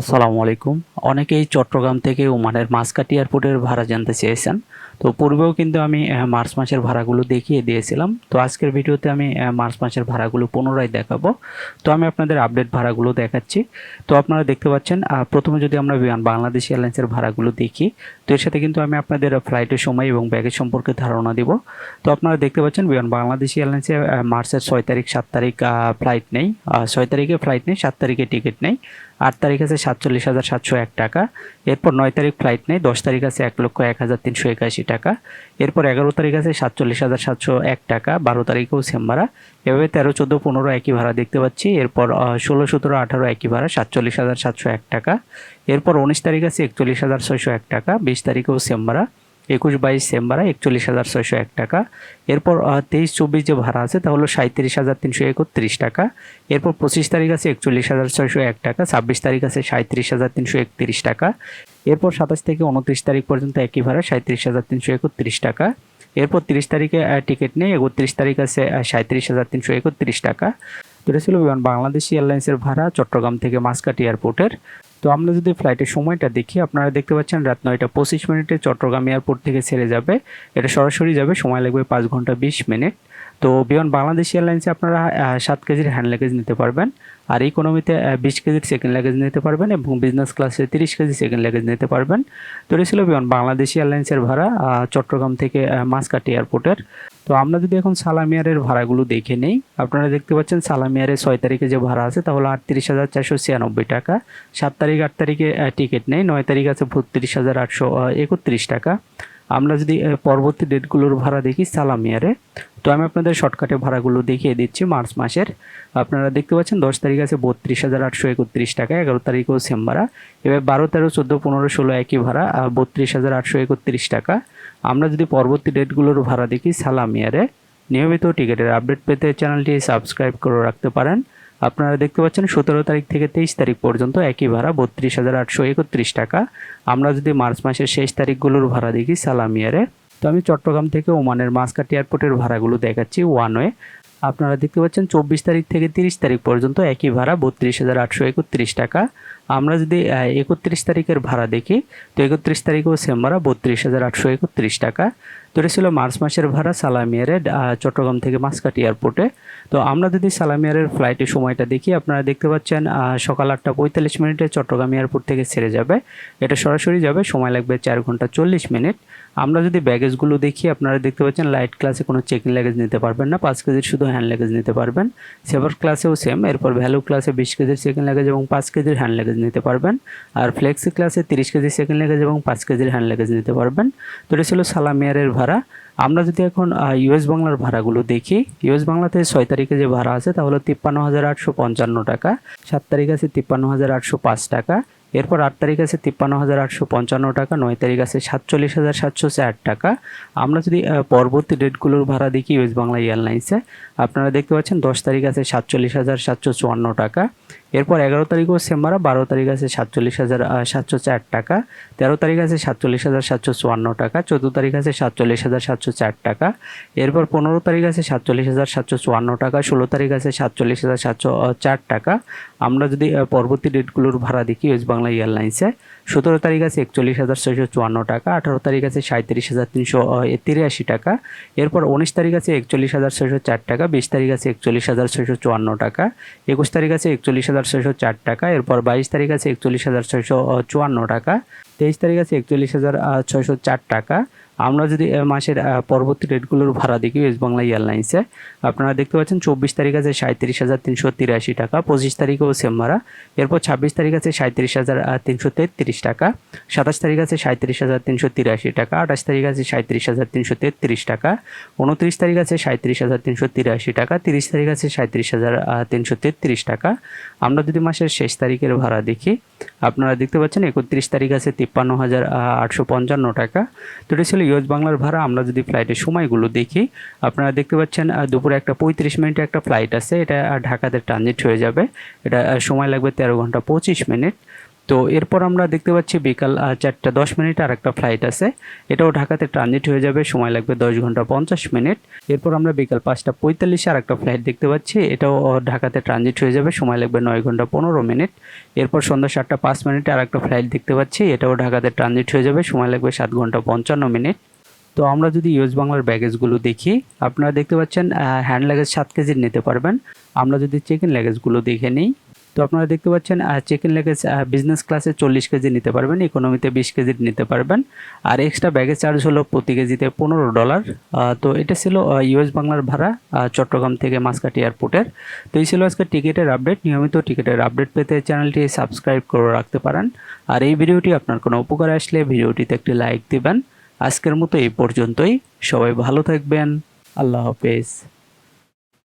আসসালামু আলাইকুম। অনেকেই চট্টগ্রাম থেকে ওমানের মাসকাটি এয়ারপোর্টের ভাড়া জানতে চেয়েছেন। তো পূর্বেও কিন্তু আমি মার্চ মাসের ভাড়াগুলো দেখিয়ে দিয়েছিলাম। তো আজকের ভিডিওতে আমি মার্চ মাসের ভাড়াগুলো পুনরায় দেখাবো। তো আমি আপনাদের আপডেট ভাড়াগুলো দেখাচ্ছি। তো আপনারা দেখতে পাচ্ছেন প্রথমে যদি আমরা বিমান বাংলাদেশ এয়ারলাইন্সের ভাড়াগুলো দেখি, তো এর সাথে কিন্তু আমি আপনাদের ফ্লাইটের সময় এবং ব্যাগের সম্পর্কে ধারণা দিব। তো আপনারা দেখতে পাচ্ছেন বিমান বাংলাদেশ এয়ারলাইন্সে মার্চের ছয় তারিখ, সাত তারিখ ফ্লাইট নেই। ছয় তারিখে ফ্লাইট নেই, সাত তারিখে টিকিট নেই। আট তারিখ আছে সাতচল্লিশ হাজার সাতশো এক টাকা। এরপর নয় তারিখ ফ্লাইট নেই, দশ তারিখ আছে এক লক্ষ এক হাজার তিনশো একাশি টাকা। এরপর এগারো তারিখ আছে সাতচল্লিশ হাজার সাতশো এক টাকা, বারো তারিখেও সেম ভাড়া। এভাবে তেরো, চোদ্দ, পনেরো একই ভাড়া দেখতে পাচ্ছি। এরপর ষোলো, সতেরো, আঠারো একই ভাড়া, সাতচল্লিশ হাজার সাতশো এক টাকা। এরপর উনিশ তারিখ আছে একচল্লিশ হাজার ছয়শো এক টাকা, বিশ তারিখেও সেম ভাড়া। একুশ বাইশ ভাড়া একচল্লিশ হাজার ছয়শো এক টাকা। এরপর তেইশ চব্বিশ যে ভাড়া আছে, তা হলো সাঁত্রিশ হাজার তিনশো একত্রিশ টাকা। এরপর পঁচিশ তারিখ আছে একচল্লিশ হাজার ছয়শো এক টাকা, ছাব্বিশ তারিখ আছে সাঁত্রিশ হাজার তিনশো একত্রিশ টাকা। এরপর সাতাশ থেকে উনত্রিশ তারিখ পর্যন্ত একই ভাড়া সাঁত্রিশ হাজার তিনশো একত্রিশ টাকা। এরপর তিরিশ তারিখে টিকিট নেই, একত্রিশ তারিখ আছে সাঁত্রিশ হাজার তিনশো একত্রিশ টাকা। এটা ছিল বিমান, বাংলাদেশ এয়ারলাইন্সের ভাড়া চট্টগ্রাম থেকে মাসকাটি এয়ারপোর্টের। তো আমরা যদি ফ্লাইটের সময়টা দেখি, আপনারা দেখতে পাচ্ছেন রাত নয়টা পঁচিশ মিনিটে চট্টগ্রাম এয়ারপোর্ট থেকে ছেড়ে যাবে। এটা সরাসরি যাবে, সময় লাগবে পাঁচ ঘণ্টা বিশ মিনিট। তো বিমান বাংলাদেশ এয়ারলাইন্সে আপনারা সাত কেজির হ্যান্ড লাগেজ নিতে পারবেন। আর ইকোনমিতে বিশ কেজির সেকেন্ড লাগেজ নিতে পারবেন এবং বিজনেস ক্লাসে তিরিশ কেজি সেকেন্ড লাগেজ নিতে পারবেন। তো এটা ছিল বিমান বাংলাদেশ এয়ারলাইন্সের ভাড়া চট্টগ্রাম থেকে মাসকাটি এয়ারপোর্টের তো আমরা যদি এখন সালামিয়ারের ভাড়াগুলো দেখে নেই, আপনারা দেখতে পাচ্ছেন সালামিয়ারের ছয় তারিখে যে ভাড়া আছে তাহলে আটত্রিশ হাজার চারশো ছিয়ানব্বই টাকা। সাত তারিখ, আট তারিখে টিকিট নেই, নয় তারিখ আছে বত্রিশ হাজার আটশো একত্রিশ টাকা। আমরা যদি পরবর্তী ডেটগুলোর ভাড়া দেখি সালামিয়ারে তো আমি আপনাদের শর্টকাটে ভাড়াগুলো দেখিয়ে দিচ্ছি মার্চ মাসের। আপনারা দেখতে পাচ্ছেন দশ তারিখ আছে বত্রিশ হাজার আটশো একত্রিশ টাকা, এগারো তারিখেও সেম ভাড়া। এবার বারো, তেরো, চোদ্দ, পনেরো, ষোলো একই ভাড়া বত্রিশ হাজার আটশো একত্রিশ টাকা। আমরা যদি পরবর্তী ডেটগুলোর ভাড়া দেখি সালামিয়ারে নিয়মিত টিকিটের আপডেট পেতে চ্যানেলটি সাবস্ক্রাইব করে রাখতে পারেন। আপনারা দেখতে পাচ্ছেন সতেরো তারিখ থেকে তেইশ তারিখ পর্যন্ত একই ভাড়া বত্রিশ হাজার আটশো একত্রিশ টাকা। আমরা যদি মার্চ মাসের শেষ তারিখগুলোর ভাড়া দেখি সালামিয়ারে তো আমি চট্টগ্রাম থেকে ওমানের মাসকাটি এয়ারপোর্টের ভাড়াগুলো দেখাচ্ছি ওয়ান ওয়ে আপনারা দেখতে পাচ্ছেন চব্বিশ তারিখ থেকে তিরিশ তারিখ পর্যন্ত একই ভাড়া বত্রিশ হাজার আটশো একত্রিশ টাকা। আমরা যদি একত্রিশ তারিখের ভাড়া দেখি তো একত্রিশ তারিখেও সেম ভাড়া বত্রিশ হাজার আটশো একত্রিশ টাকা। তো এটা ছিল মার্চ মাসের ভাড়া সালামিয়ারে আহ, চট্টগ্রাম থেকে মাসকাটি এয়ারপোর্টে। তো আমরা যদি সালামিয়ারের ফ্লাইটের সময়টা দেখি আপনারা দেখতে পাচ্ছেন সকাল আটটা পঁয়তাল্লিশ মিনিটে চট্টগ্রাম এয়ারপোর্ট থেকে ছেড়ে যাবে। এটা সরাসরি যাবে সময় লাগবে চার ঘণ্টা চল্লিশ মিনিট। আমরা যদি ব্যাগেজগুলো দেখি আপনারা দেখতে পাচ্ছেন লাইট ক্লাসে কোনো চেকিং লাগেজ নিতে পারবেন না পাঁচ কেজির শুধু হ্যান্ড লাগেজ নিতে পারবেন। সেভার ক্লাসেও সেম এরপর ভ্যালু ক্লাসে বিশ কেজির সেকেন্ড লাগেজ এবং পাঁচ কেজির হ্যান্ড লাগেজ নিতে পারবেন। আর ফ্লেক্সি ক্লাসে তিরিশ কেজি সেকেন্ড লেগেজ এবং পাঁচ কেজির হ্যান্ড লাগেজ নিতে পারবেন। তো এটা ছিল সালামিয়ারের ভাড়া। আমরা যদি এখন ইউএস বাংলার ভাড়াগুলো দেখি ইউএস বাংলাতে ছয় তারিখে যে ভাড়া আছে তাহলে তিপ্পান্ন হাজার আটশো পঞ্চান্ন টাকা। সাত তারিখ আছে তিপ্পান্ন হাজার আটশো পাঁচ টাকা। এরপর আট তারিখ আছে তিপ্পান্ন হাজার আটশো পঞ্চান্ন টাকা। নয় তারিখ আছে সাতচল্লিশ হাজার সাতশো চার টাকা। আমরা যদি পরবর্তী ডেটগুলোর ভাড়া দেখি ওয়েস্ট বাংলা এয়ারলাইন্সে, আপনারা দেখতে পাচ্ছেন দশ তারিখ আছে সাতচল্লিশ হাজার সাতশো চুয়ান্ন টাকা। এরপর এগারো তারিখও সেম ভাড়া বারো তারিখ আছে সাতচল্লিশ হাজার সাতশো চার টাকা তেরো তারিখ আছে সাতচল্লিশ হাজার সাতশো চুয়ান্ন টাকা চোদ্দ তারিখ আছে সাতচল্লিশ হাজার সাতশো চার টাকা এরপর পনেরো তারিখ আছে সাতচল্লিশ হাজার সাতশো চুয়ান্ন টাকা ষোলো তারিখ আছে সাতচল্লিশ হাজার সাতশো চার টাকা আমরা যদি পরবর্তী ডেটগুলোর ভাড়া দেখি ওয়েস্ট বাংলা এয়ারলাইন্সে সতেরো তারিখ আছে একচল্লিশ হাজার ছয়শো চুয়ান্ন টাকা আঠারো তারিখ আছে সাঁত্রিশ হাজার তিনশো তিরাশি টাকা এরপর উনিশ তারিখ আছে একচল্লিশ হাজার ছয়শো চার টাকা বিশ তারিখ আছে একচল্লিশ হাজার ছয়শো চুয়ান্ন টাকা একুশ তারিখ আছে একচল্লিশ হাজার ছয়শো চার টাকা, এরপর বাইশ তারিখ আছে একচল্লিশ হাজার ছয়শো চুয়ান্ন টাকা, তেইশ তারিখ আছে একচল্লিশ হাজার ছয়শো চার টাকা আমরা যদি মাসের পরবর্তী রেটগুলোর ভাড়া দেখি ওয়েস্ট বাংলা এয়ারলাইন্সে আপনারা দেখতে পাচ্ছেন চব্বিশ তারিখ আছে সাঁত্রিশ হাজার তিনশো তিরাশি টাকা, পঁচিশ তারিখেও সেম ভাড়া। এরপর ছাব্বিশ তারিখ আছে সাঁত্রিশ হাজার তিনশো তেত্রিশ টাকা, সাতাশ তারিখ আছে সাঁত্রিশ হাজার তিনশো তিরাশি টাকা, আঠাশ তারিখ আছে সাঁত্রিশ হাজার তিনশো তেত্রিশ টাকা, উনত্রিশ তারিখ আছে সাঁত্রিশ হাজার তিনশো তিরাশি টাকা, তিরিশ তারিখ আছে সাঁত্রিশ হাজার তিনশো তেত্রিশ টাকা। আমরা যদি মাসের শেষ তারিখের ভাড়া দেখি, আপনারা দেখতে পাচ্ছেন একত্রিশ তারিখ আছে তিপ্পান্ন হাজার আটশো পঞ্চান্ন টাকা। তো এটা ছিল ইউএস বাংলার ভাড়া, আমরা যদি ফ্লাইটের সময়গুলো দেখি, আপনারা দেখতে পাচ্ছেন দুপুরে একটা পঁয়ত্রিশ মিনিটে একটা ফ্লাইট আছে, এটা ঢাকাতে ট্রানজিট হয়ে যাবে। এটা সময় লাগবে তেরো ঘণ্টা পঁচিশ মিনিট। তো এরপর আমরা দেখতে পাচ্ছি বিকাল চারটা দশ মিনিট আর একটা ফ্লাইট আছে। এটাও ঢাকাতে ট্রানজিট হয়ে যাবে, সময় লাগবে দশ ঘণ্টা পঞ্চাশ মিনিট। এরপর আমরা বিকাল পাঁচটা পঁয়তাল্লিশে আর একটা ফ্লাইট দেখতে পাচ্ছি, এটাও ঢাকাতে ট্রানজিট হয়ে যাবে, সময় লাগবে নয় ঘণ্টা পনেরো মিনিট। এরপর সন্ধ্যা সাতটা পাঁচ মিনিটে আর একটা ফ্লাইট দেখতে পাচ্ছি, এটাও ঢাকাতে ট্রানজিট হয়ে যাবে, সময় লাগবে সাত ঘণ্টা পঞ্চান্ন মিনিট। তো আমরা যদি ইউএস বাংলার ব্যাগেজগুলো দেখি, আপনারা দেখতে পাচ্ছেন হ্যান্ড লাগেজ সাত কেজির নিতে পারবেন। আমরা যদি চেক ইন লাগেজগুলো দেখে নিই তো আপনারা দেখতে পাচ্ছেন চেক ইন লাগেজ বিজনেস ক্লাসে চল্লিশ কেজি নিতে পারবেন ইকোনমিতে বিশ কেজি নিতে পারবেন। আর এক্সট্রা ব্যাগেজ চার্জ হলো প্রতি কেজিতে পনেরো ডলার তো এটা ছিল ইউএস বাংলার ভাড়া চট্টগ্রাম থেকে মাসকাটি এয়ারপোর্টের তো এই ছিল আজকে টিকিটের আপডেট নিয়মিত টিকিটের আপডেট পেতে চ্যানেলটি সাবস্ক্রাইব করে রাখতে পারেন। আর এই ভিডিওটি আপনার কোনো উপকার আসলে ভিডিওটিতে একটি লাইক দিবেন। আজকের মতো এই পর্যন্তই। সবাই ভালো থাকবেন। আল্লাহ হাফেজ।